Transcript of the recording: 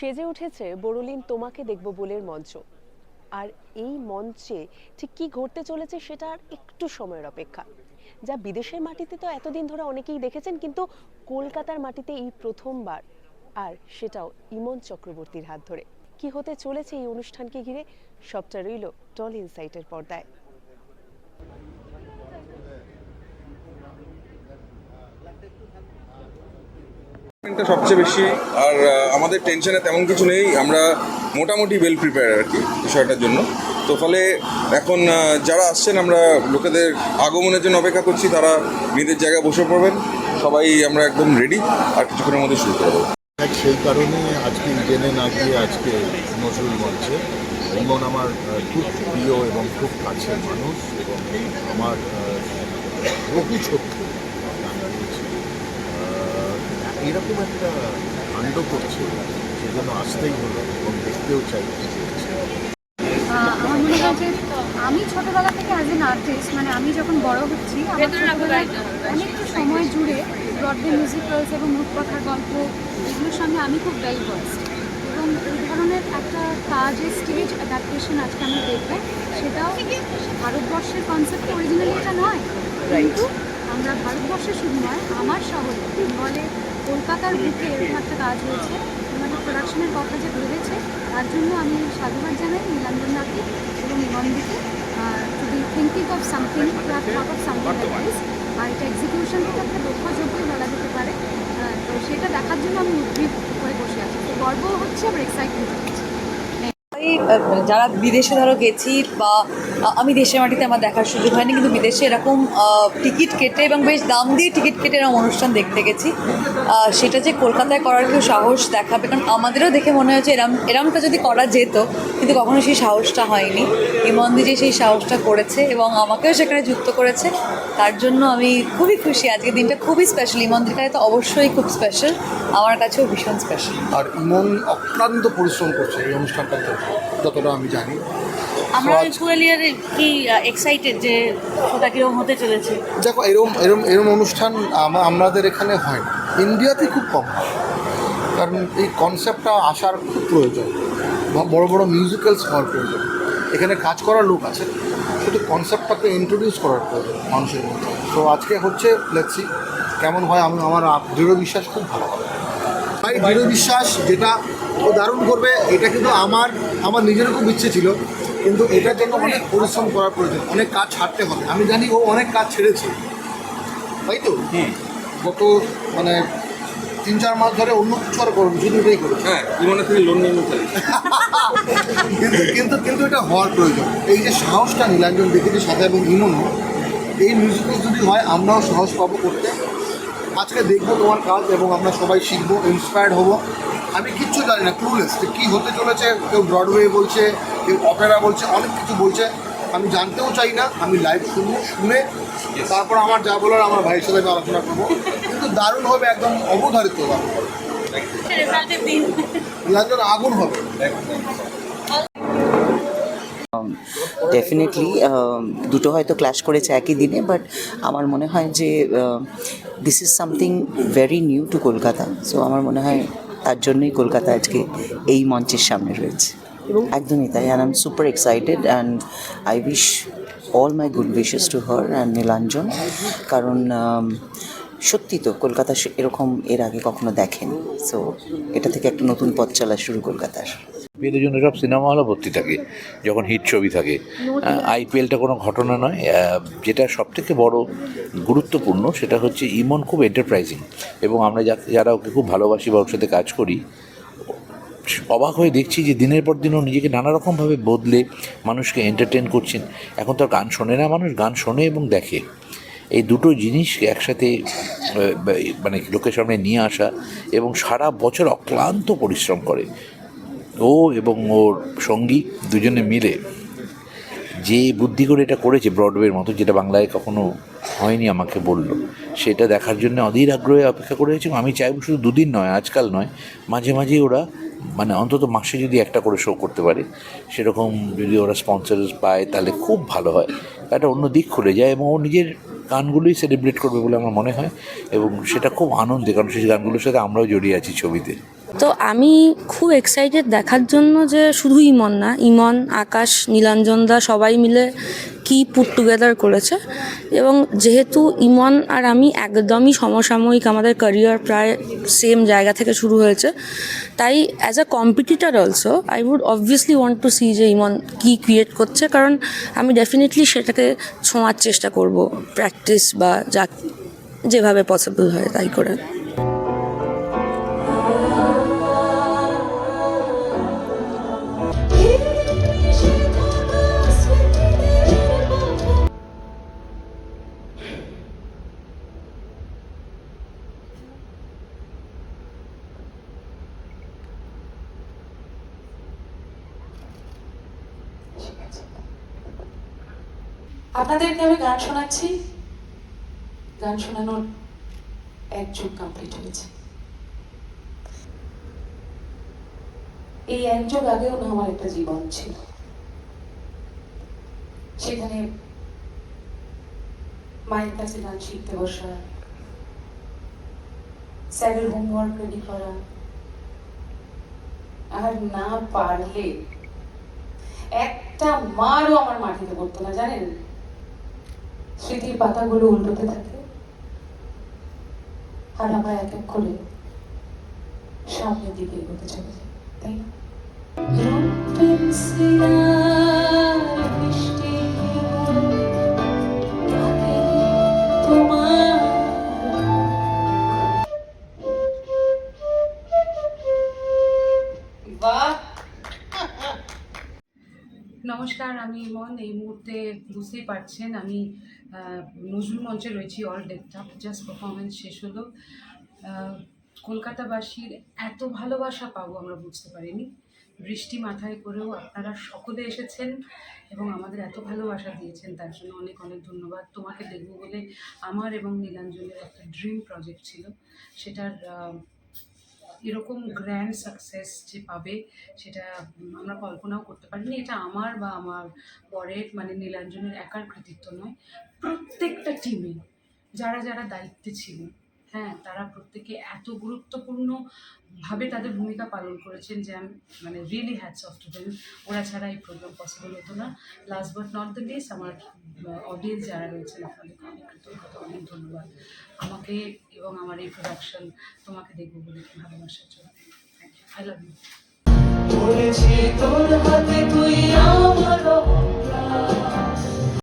সেজে উঠেছে, বড়লিন, তোমাকে দেখব বলের মঞ্চ। আর এই মঞ্চে ঠিক কি ঘটতে চলেছে সেটা আর একটু সময়ের অপেক্ষা। যা বিদেশের মাটিতে তো এতদিন ধরে অনেকেই দেখেছেন, কিন্তু কলকাতার মাটিতে এই প্রথমবার, আর সেটাও ইমন চক্রবর্তীর হাত ধরে। কি হতে চলেছে এই অনুষ্ঠানকে ঘিরে সবটা রইল টল ইনসাইটের পর্দায়। টা সবচেয়ে বেশি। আর আমাদের টেনশনে তেমন কিছু নেই। আমরা মোটামুটি ওয়েল প্রিপেয়ার আর কি বিষয়টার জন্য। তো ফলে এখন যারা আসছেন আমরা লোকেদের আগমনের জন্য অপেক্ষা করছি। তারা নিজেদের জায়গায় বসে পড়বেন। সবাই আমরা একদম রেডি আর কিছুক্ষণের মধ্যে শুরু করে দেবো। এক সেই কারণে আজকে ইডেনে না গিয়ে আজকে নজরুল মঞ্চে। ইমন আমার খুব প্রিয় এবং খুব কাছের মানুষ এবং আমার আহ, বহু এরকম একটা কাণ্ড করছে সেজন্য আসতেই হলো এবং দেখতেও চাই আমার মনে হয় যে আমি ছোটবেলা থেকে অ্যাজ এন আর্টিস্ট মানে আমি যখন বড় হচ্ছি আমার ছোটবেলায় অনেকটা সময় জুড়ে ব্রডওয়ে মিউজিক্যালস এবং রূপকথার গল্প এগুলোর সঙ্গে আমি খুব ওয়েল ভার্সড এবং এই ধরনের একটা কাজের স্টেজ অ্যাডাপ্টেশন আজকে আমি দেখব সেটাও ভারতবর্ষের কনসেপ্ট অরিজিনালি এটা নয়। কিন্তু আমরা ভারতবর্ষে শুধু নয় আমার শহরে বেঙ্গলে কলকাতার বুকে এরকম একটা কাজ হয়েছে। মানে প্রোডাকশনের কথা যে ভেবেছে তার জন্য আমি সাধুবাদ জানাই নীলাঞ্জনাকে এবং নিবন্ধিকে to be thinking of something to have thought of something আর এটা এক্সিকিউশন থেকে একটা দক্ষ যোগ্যই বলা যেতে পারে। তো সেটা দেখার জন্য আমি উদ্গ্রীব হয়ে বসে আছি। তো গর্ব হচ্ছে আমার এক্সাইটমেন্ট আহ, যারা বিদেশে ধরো গেছি বা আমি দেশের মাটিতে আমার দেখার সুযোগ হয়নি কিন্তু বিদেশে এরকম টিকিট কেটে এবং বেশ দাম দিয়ে টিকিট কেটে এরকম অনুষ্ঠান দেখতে গেছি। সেটা যে কলকাতায় করার কেউ সাহস দেখাবে কারণ আমাদেরও দেখে মনে হয়েছে এরম এরমটা যদি করা যেত কিন্তু কখনো সেই সাহসটা হয়নি। ইমন্দি যে সেই সাহসটা করেছে এবং আমাকেও সেখানে যুক্ত করেছে। তার জন্য আমি খুবই খুশি। আজকের দিনটা খুবই স্পেশাল ইমন্দির কাছে তো অবশ্যই খুব স্পেশাল আমার কাছেও ভীষণ স্পেশাল আর ইমন অক্লান্ত পরিশ্রম করছে এই অনুষ্ঠানটার জন্য যতটা আমি জানি। আমরা কি এক্সাইটেড যে ওটা কীরকম হতে চলেছে? দেখো এরম এরম এরম অনুষ্ঠান আমাদের এখানে হয় না। ইন্ডিয়াতে খুব কম হয়। কারণ এই কনসেপ্টটা আসার খুব প্রয়োজন। ব- বড় বড় মিউজিক্যালস হওয়ার প্রয়োজন। এখানে কাজ করার লোক আছে। শুধু কনসেপ্টটাকে ইন্ট্রোডিউস করার প্রয়োজন মানুষের মধ্যে। তো আজকে হচ্ছে লেটসি কেমন হয়। আমি আমার দৃঢ় বিশ্বাস খুব ভালো হবে। তাই দৃঢ় বিশ্বাস যেটা ও দারুণ করবে এটা কিন্তু আমার আমার নিজেরও খুব ইচ্ছে ছিল কিন্তু এটার জন্য অনেক পরিশ্রম করার প্রয়োজন অনেক কাজ ছাড়তে হবে। আমি জানি ও অনেক কাজ ছেড়েছে। তাই তো? গত মানে তিন চার মাস ধরে অন্য কিছু আর করবে শুধু এটাই করবে হ্যাঁ ইমনের থেকে লোন নিয়ে নিতে কিন্তু কিন্তু কিন্তু এটা হওয়ার প্রয়োজন। এই যে সাহসটা নীলাঞ্জন দেখেছি সাথে এবং ইমনও এই মিউজিক্যাল যদি হয় আমরাও সাহস পাবো করতে। আজকে দেখব তোমার কাজ এবং আমরা সবাই শিখব ইন্সপায়ার্ড হব। আমি কিচ্ছু জানি না ক্লুলেস যে কী হতে চলেছে কেউ ব্রডওয়ে বলছে কেউ অপেরা বলছে অনেক কিছু বলছে। আমি জানতেও চাই না আমি লাইভ শুনব শুনে তারপর আমার যা বলার আমার ভাইয়ের সাথে আমি আলোচনা করব। কিন্তু দারুণ হবে একদম অবধারিত নীলাঞ্জন আগুন হবে। ডেফিনেটলি দুটো হয়তো ক্ল্যাশ করেছে একই দিনে বাট আমার মনে হয় যে this is something very new to Kolkata so আমার মনে হয় তার জন্যই কলকাতা আজকে এই মঞ্চের সামনে রয়েছে। এবং একদমই তাই and am super excited and I wish all my good wishes to her and Nilanjan কারণ um, সত্যি তো কলকাতা এরকম এর আগে কখনো দেখেনি। সো এটা থেকে একটা নতুন পথ চলা শুরু কলকাতার। বিয়ের জন্য সব সিনেমা হলও ভর্তি থাকে যখন হিট ছবি থাকে। আইপিএলটা কোনো ঘটনা নয়। যেটা সবথেকে বড় গুরুত্বপূর্ণ সেটা হচ্ছে ইমন খুব এন্টারপ্রাইজিং এবং আমরা যা- যারা ওকে খুব ভালোবাসি বা ওর সাথে কাজ করি অবাক হয়ে দেখছি যে দিনের পর দিন ও নিজেকে নানা রকমভাবে বদলে মানুষকে এন্টারটেন করছেন। এখন তো আর গান শোনে না মানুষ গান শোনে এবং দেখে। এই দুটো জিনিস একসাথে মানে লোকের সামনে নিয়ে আসা এবং সারা বছর অক্লান্ত পরিশ্রম করে। ও এবং ওর সঙ্গী দুজনে মিলে যে বুদ্ধি করে এটা করেছে ব্রডওয়ের মতো, যেটা বাংলায় কখনো হয়নি আমাকে বলল, সেটা দেখার জন্য অধীর আগ্রহে অপেক্ষা করে এবং আমি চাইব শুধু দুদিন নয়, আজকাল নয়, মাঝে মাঝে ওরা মানে অন্তত মাসে যদি একটা করে শো করতে পারে, সেরকম যদি ওরা স্পন্সর পায় তাহলে খুব ভালো হয়। একটা অন্য দিক খুলে যায় এবং ও নিজের গানগুলোই সেলিব্রেট করবে বলে আমার মনে হয় এবং সেটা খুব আনন্দে, কারণ সেই গানগুলোর সাথে আমরাও জড়িয়ে আছি ছবিতে। তো আমি খুব এক্সাইটেড দেখার জন্য যে শুধু ইমন না, ইমন, আকাশ, নীলাঞ্জন দা সবাই মিলে কি পুট টুগেদার করেছে। এবং যেহেতু ইমন আর আমি একদমই সমসাময়িক, আমাদের ক্যারিয়ার প্রায় সেম জায়গা থেকে শুরু হয়েছে, তাই as a competitor also I would obviously want to see যে ইমন কী ক্রিয়েট করছে, কারণ আমি ডেফিনেটলি সেটাকে ছোঁয়ার চেষ্টা করব প্র্যাকটিস বা যা যেভাবে পসিবল হয় তাই করে। আপনাদেরকে আমি গান শোনাচ্ছি। গান শোনানোর এক যুগ কমপ্লিট হয়েছে। এই এক যুগ আগেও না আমার একটা জীবন ছিল। সেখানে মায়ের কাছে গান শিখতে বসা স্যারের হোমওয়ার্ক রেডি করা, আর না পারলে একটা মারও আমার মাটিতে পড়তো না, জানেন? স্মৃতির পাতাগুলো উল্টোতে থাকে। আর আমরা এক এক করে সামনের দিকে এগোতে চলে যাই তাই না? ইমন এই মুহূর্তে বুঝতেই পারছেন আমি নজরুল মঞ্চে রয়েছি অল ডেকটা জাস্ট পারফরমেন্স শেষ হলো। কলকাতাবাসীর এত ভালোবাসা পাবো আমরা বুঝতে পারিনি। বৃষ্টি মাথায় করেও আপনারা সকলে এসেছেন এবং আমাদের এত ভালোবাসা দিয়েছেন, তার জন্য অনেক অনেক ধন্যবাদ। তোমাকে দেখব বলে আমার এবং নীলাঞ্জনের একটা ড্রিম প্রজেক্ট ছিল। সেটার এরকম গ্র্যান্ড সাকসেস যে পাবে, সেটা আমরা কল্পনাও করতে পারিনি। এটা আমার বা আমার পরের মানে নীলাঞ্জনের একার কৃতিত্ব নয়, প্রত্যেকটা টিমে যারা যারা দায়িত্বে ছিল। হ্যাঁ তারা প্রত্যেকে এত গুরুত্বপূর্ণ ভাবে তাদের ভূমিকা পালন করেছেন যে আমি মানে রিয়েলি হ্যাটস অফ টু ওরা ছাড়া এই প্রোগ্রাম পসিবল হতো না। Last but not the least আমার অডিয়েন্স যারা রয়েছেন আপনাদেরকে অনেক কৃতজ্ঞতা, অনেক ধন্যবাদ। আমাকে এবং আমার এই প্রোডাকশন তোমাকে দেখব বলে ভালোবাসার জন্য thank you I love you তোর হাতে তুই